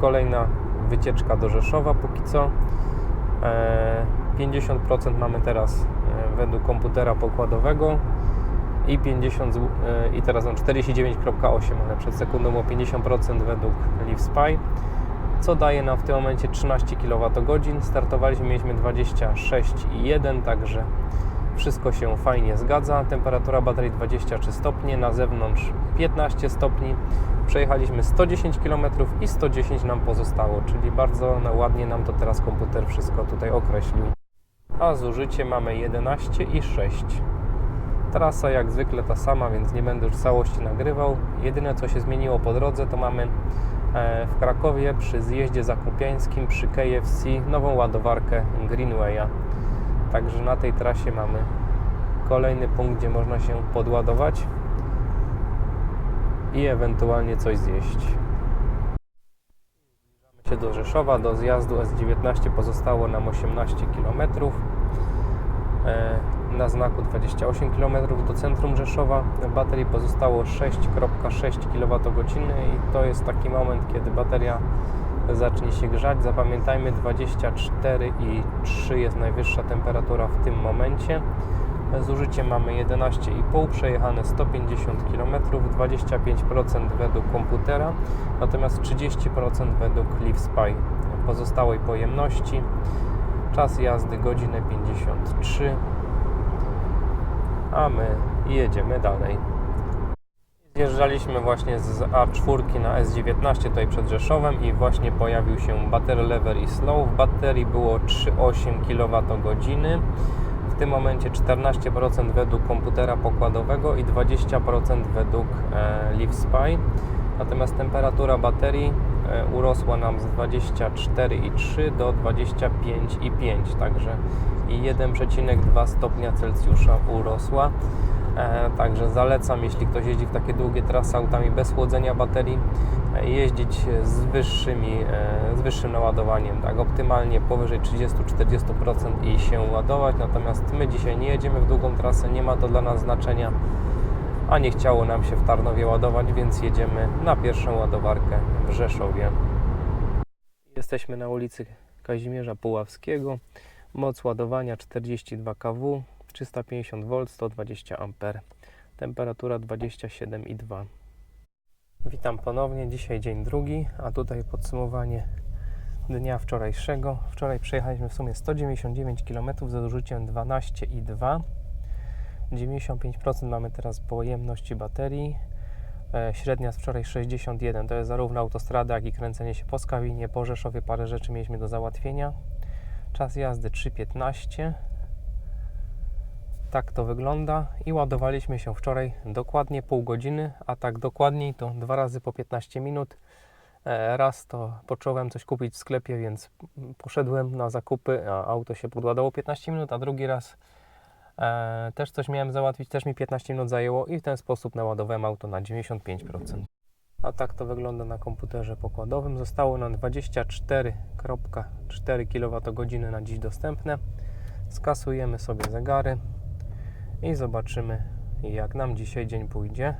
kolejna wycieczka do Rzeszowa póki co. E, 50% mamy teraz e, według komputera pokładowego i 50 z- e, i teraz mam 49,8, ale przed sekundą było 50% według LiveSpy, co daje nam w tym momencie 13 kWh. Startowaliśmy, mieliśmy 26,1, także wszystko się fajnie zgadza. Temperatura baterii 23 stopnie, na zewnątrz 15 stopni. Przejechaliśmy 110 km i 110 nam pozostało, czyli bardzo ładnie nam to teraz komputer wszystko tutaj określił. A zużycie mamy 11 i 6. Trasa jak zwykle ta sama, więc nie będę już całości nagrywał. Jedyne co się zmieniło po drodze to mamy e, w Krakowie przy zjeździe zakupiańskim przy KFC nową ładowarkę Greenwaya. Także na tej trasie mamy kolejny punkt, gdzie można się podładować i ewentualnie coś zjeść. Zbliżamy się do Rzeszowa, do zjazdu S19 pozostało nam 18 km. E, Na znaku 28 km do centrum Rzeszowa. Baterii pozostało 6,6 kWh i to jest taki moment, kiedy bateria zacznie się grzać. Zapamiętajmy 24,3 jest najwyższa temperatura w tym momencie. Zużycie mamy 11,5, przejechane 150 km, 25% według komputera, natomiast 30% według LiveSpy pozostałej pojemności. Czas jazdy godzinę 53, a my jedziemy dalej. Zjeżdżaliśmy właśnie z A4 na S19 tutaj przed Rzeszowem i właśnie pojawił się battery lever i slow. W baterii było 3,8 kWh. W tym momencie 14% według komputera pokładowego i 20% według e. Natomiast temperatura baterii e, urosła nam z 24,3 do 25,5, także i 1,2 stopnia Celsjusza urosła. E, Także zalecam, jeśli ktoś jeździ w takie długie trasy autami bez chłodzenia baterii, e, jeździć z, wyższymi, e, z wyższym naładowaniem, tak optymalnie powyżej 30-40% i się ładować. Natomiast my dzisiaj nie jedziemy w długą trasę, nie ma to dla nas znaczenia, a nie chciało nam się w Tarnowie ładować, więc jedziemy na pierwszą ładowarkę w Rzeszowie. Jesteśmy na ulicy Kazimierza Puławskiego. Moc ładowania 42 kW, 350 V, 120 A. Temperatura 27,2. Witam ponownie. Dzisiaj dzień drugi, a tutaj podsumowanie dnia wczorajszego. Wczoraj przejechaliśmy w sumie 199 km ze zużyciem 12,2. 95% mamy teraz pojemności baterii. E, Średnia z wczoraj 61. To jest zarówno autostrada, jak i kręcenie się po Skawinie, po Rzeszowie. Parę rzeczy mieliśmy do załatwienia. Czas jazdy 3,15. Tak to wygląda i ładowaliśmy się wczoraj dokładnie pół godziny, a tak dokładniej to dwa razy po 15 minut. E, Raz to począłem coś kupić w sklepie, więc poszedłem na zakupy, a auto się podładało 15 minut, a drugi raz e, też coś miałem załatwić, też mi 15 minut zajęło i w ten sposób naładowałem auto na 95%. A tak to wygląda na komputerze pokładowym. Zostało nam 24,4 kWh na dziś dostępne. Skasujemy sobie zegary i zobaczymy, jak nam dzisiaj dzień pójdzie.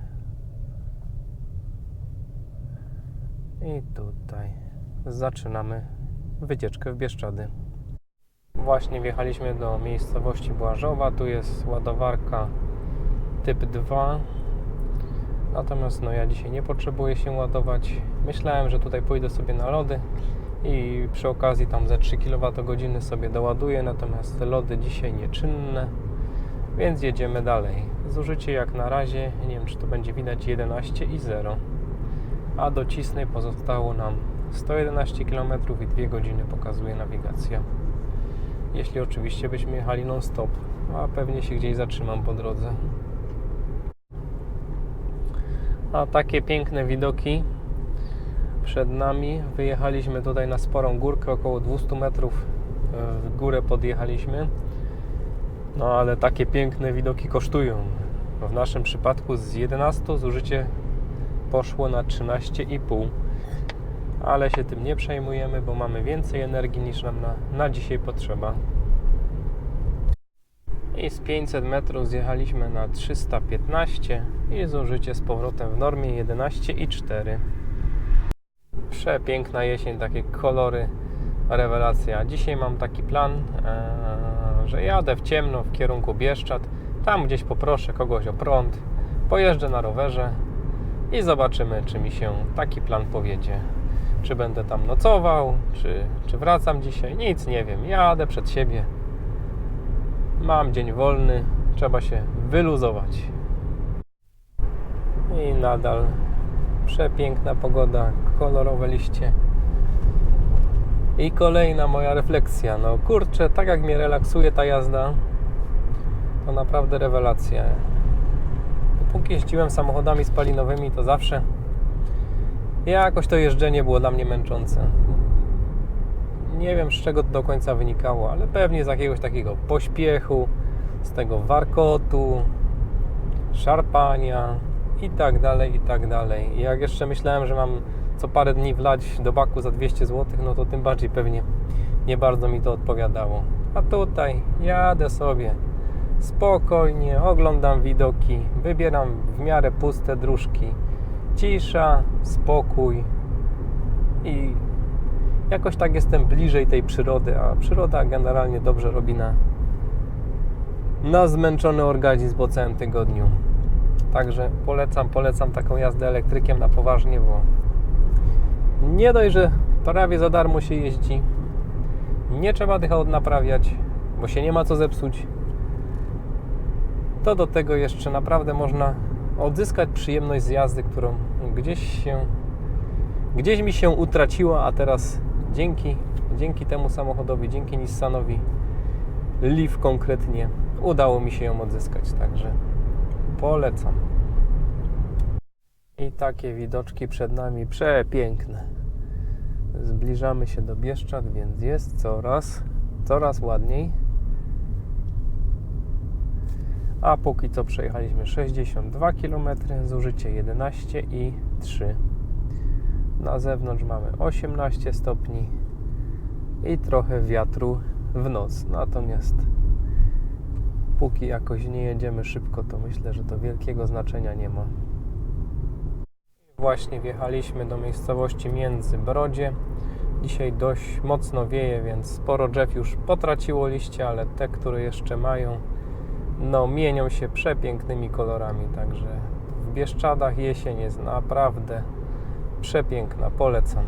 I tutaj zaczynamy wycieczkę w Bieszczady. Właśnie wjechaliśmy do miejscowości Błażowa. Tu jest ładowarka typ 2. Natomiast no, ja dzisiaj nie potrzebuję się ładować. Myślałem, że tutaj pójdę sobie na lody i przy okazji tam ze 3 kWh sobie doładuję. Natomiast lody dzisiaj nieczynne, więc jedziemy dalej. Zużycie jak na razie, nie wiem czy to będzie widać, 11 i 0. A do Cisnej pozostało nam 111 km i 2 godziny pokazuje nawigacja. Jeśli oczywiście byśmy jechali non-stop, a pewnie się gdzieś zatrzymam po drodze. A takie piękne widoki przed nami. Wyjechaliśmy tutaj na sporą górkę, około 200 metrów e, w górę podjechaliśmy. No ale takie piękne widoki kosztują. W naszym przypadku z 11 zużycie poszło na 13,5. Ale się tym nie przejmujemy, bo mamy więcej energii niż nam na, na dzisiaj potrzeba. I z 500 metrów zjechaliśmy na 315 i zużycie z powrotem w normie 11,4. Przepiękna jesień, takie kolory, rewelacja. Dzisiaj mam taki plan, e, że jadę w ciemno w kierunku Bieszczad. Tam gdzieś poproszę kogoś o prąd, pojeżdżę na rowerze i zobaczymy, czy mi się taki plan powiedzie. Czy będę tam nocował, czy, czy wracam dzisiaj, nic nie wiem. Jadę przed siebie. Mam dzień wolny, trzeba się wyluzować. I nadal przepiękna pogoda, kolorowe liście. I kolejna moja refleksja. No kurczę, tak jak mnie relaksuje ta jazda, to naprawdę rewelacja. Dopóki jeździłem samochodami spalinowymi, to zawsze jakoś to jeżdżenie było dla mnie męczące. Nie wiem z czego to do końca wynikało, ale pewnie z jakiegoś takiego pośpiechu, z tego warkotu, szarpania i tak dalej, i tak dalej. I jak jeszcze myślałem, że mam co parę dni wlać do baku za 200 zł, no to tym bardziej pewnie nie bardzo mi to odpowiadało. A tutaj jadę sobie spokojnie, oglądam widoki, wybieram w miarę puste dróżki. Cisza, spokój i jakoś tak jestem bliżej tej przyrody, a przyroda generalnie dobrze robi na, na zmęczony organizm po całym tygodniu. Także polecam, polecam taką jazdę elektrykiem na poważnie, bo nie dość, że prawie za darmo się jeździ, nie trzeba tych aut naprawiać, bo się nie ma co zepsuć, to do tego jeszcze naprawdę można odzyskać przyjemność z jazdy, którą gdzieś się gdzieś mi się utraciła, a teraz dzięki, dzięki temu samochodowi, dzięki Nissanowi Leaf konkretnie udało mi się ją odzyskać, także polecam. I takie widoczki przed nami przepiękne. Zbliżamy się do Bieszczad, więc jest coraz, coraz ładniej. A póki co przejechaliśmy 62 km, zużycie 11 i 3. Na zewnątrz mamy 18 stopni i trochę wiatru w noc. Natomiast póki jakoś nie jedziemy szybko, to myślę, że to wielkiego znaczenia nie ma. Właśnie wjechaliśmy do miejscowości Międzybrodzie. Dzisiaj dość mocno wieje, więc sporo drzew już potraciło liście, ale te, które jeszcze mają, no mienią się przepięknymi kolorami. Także w Bieszczadach jesień jest naprawdę przepiękna, polecam.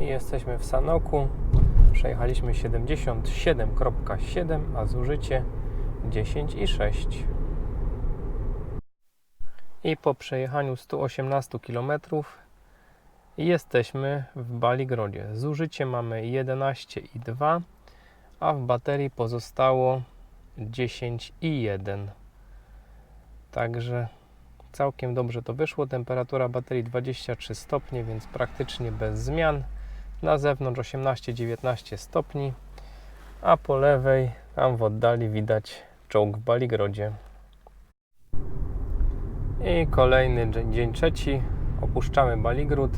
I jesteśmy w Sanoku. Przejechaliśmy 77,7, a zużycie 10,6. I po przejechaniu 118 km jesteśmy w Baligrodzie. Zużycie mamy 11,2, a w baterii pozostało 10,1. Także całkiem dobrze to wyszło. Temperatura baterii 23 stopnie, więc praktycznie bez zmian. Na zewnątrz 18-19 stopni, a po lewej, tam w oddali widać czołg w Baligrodzie. I kolejny dzień, dzień trzeci. Opuszczamy Baligród.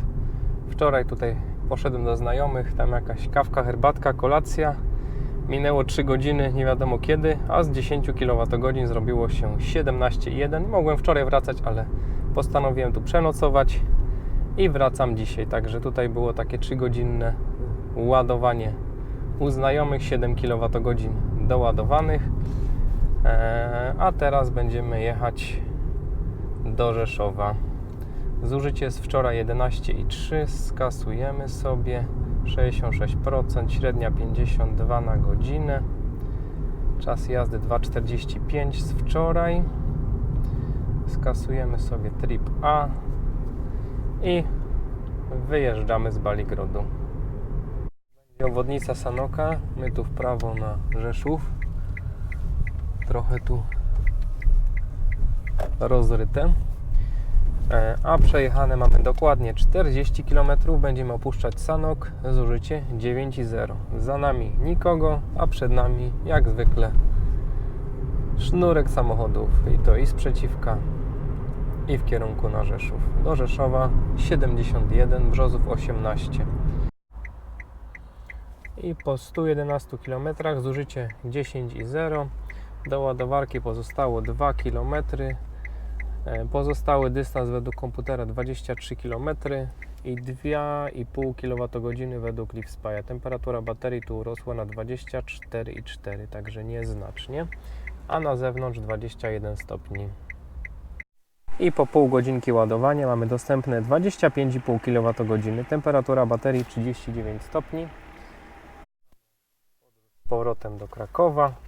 Wczoraj tutaj poszedłem do znajomych, tam jakaś kawka, herbatka, kolacja. Minęło 3 godziny, nie wiadomo kiedy, a z 10 kWh zrobiło się 17,1. Mogłem wczoraj wracać, ale postanowiłem tu przenocować i wracam dzisiaj. Także tutaj było takie 3-godzinne ładowanie u znajomych, 7 kWh doładowanych. Eee, a teraz będziemy jechać do Rzeszowa. Zużycie z wczoraj 11,3, skasujemy sobie 66%, średnia 52 na godzinę. Czas jazdy 2,45 z wczoraj. Skasujemy sobie trip A i wyjeżdżamy z Baligrodu. Będzie obwodnica Sanoka, my tu w prawo na Rzeszów. Trochę tu rozryte. E, A przejechane mamy dokładnie 40 km. Będziemy opuszczać Sanok. Zużycie 9,0. Za nami nikogo, a przed nami jak zwykle sznurek samochodów. I to i sprzeciwka, i w kierunku na Rzeszów. Do Rzeszowa 71, Brzozów 18. I po 111 km zużycie 10,0. Do ładowarki pozostało 2 km. E, Pozostały dystans według komputera 23 km i 2,5 kWh według LiveSpy'a. Temperatura baterii tu urosła na 24,4, także nieznacznie, a na zewnątrz 21 stopni. I po pół godzinki ładowania mamy dostępne 25,5 kWh. Temperatura baterii 39 stopni. Powrotem do Krakowa.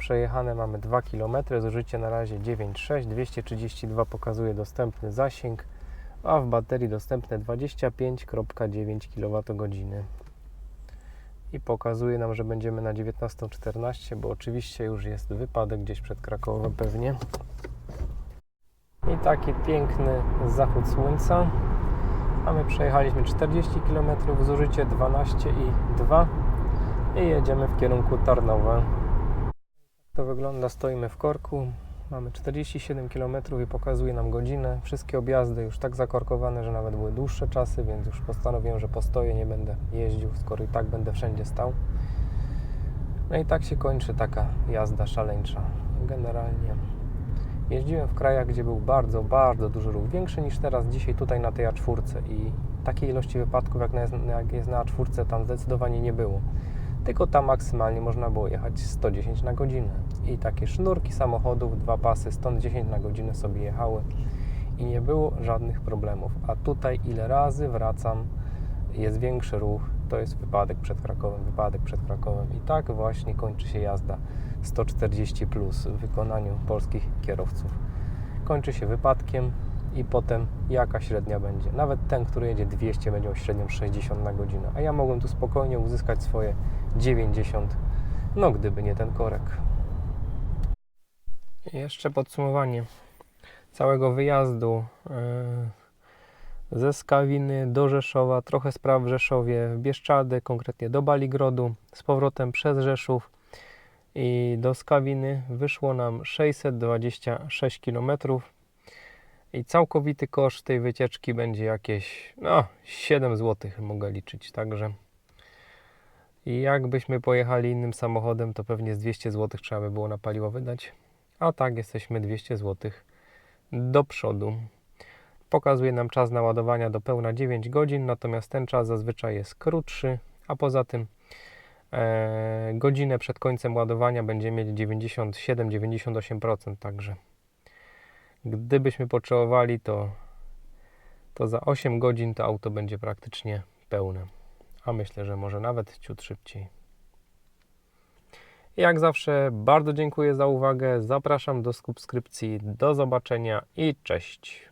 Przejechane mamy 2 km, zużycie na razie 9,6, 232 pokazuje dostępny zasięg, a w baterii dostępne 25,9 kWh. I pokazuje nam, że będziemy na 19.14, bo oczywiście już jest wypadek gdzieś przed Krakowem pewnie. I taki piękny zachód słońca. A my przejechaliśmy 40 km, zużycie 12,2 i jedziemy w kierunku Tarnowa. To wygląda, stoimy w korku. Mamy 47 km i pokazuje nam godzinę. Wszystkie objazdy już tak zakorkowane, że nawet były dłuższe czasy, więc już postanowiłem, że postoję, nie będę jeździł, skoro i tak będę wszędzie stał. No i tak się kończy taka jazda szaleńcza. Generalnie jeździłem w krajach, gdzie był bardzo, bardzo duży ruch. Większy niż teraz dzisiaj tutaj na tej A4 i takiej ilości wypadków jak, jest na A4 tam zdecydowanie nie było. Tylko tam maksymalnie można było jechać 110 na godzinę. I takie sznurki samochodów, dwa pasy, stąd 10 na godzinę sobie jechały i nie było żadnych problemów. A tutaj ile razy wracam, jest większy ruch, to jest wypadek przed Krakowem, wypadek przed Krakowem. I tak właśnie kończy się jazda 140 plus w wykonaniu polskich kierowców. Kończy się wypadkiem i potem jaka średnia będzie. Nawet ten, który jedzie 200 będzie miał średnią 60 na godzinę, a ja mogłem tu spokojnie uzyskać swoje 90, no gdyby nie ten korek. Jeszcze podsumowanie całego wyjazdu yy, ze Skawiny do Rzeszowa, trochę spraw w Rzeszowie, w Bieszczady, konkretnie do Baligrodu, z powrotem przez Rzeszów i do Skawiny wyszło nam 626 km i całkowity koszt tej wycieczki będzie jakieś no 7 zł mogę liczyć, także. I jakbyśmy pojechali innym samochodem, to pewnie z 200 zł trzeba by było na paliwo wydać, a tak jesteśmy 200 zł do przodu. Pokazuje nam czas naładowania do pełna 9 godzin, natomiast ten czas zazwyczaj jest krótszy, a poza tym e, godzinę przed końcem ładowania będziemy mieć 97-98%, także gdybyśmy potrzebowali, to, to za 8 godzin to auto będzie praktycznie pełne, a myślę, że może nawet ciut szybciej. Jak zawsze bardzo dziękuję za uwagę, zapraszam do subskrypcji, do zobaczenia i cześć.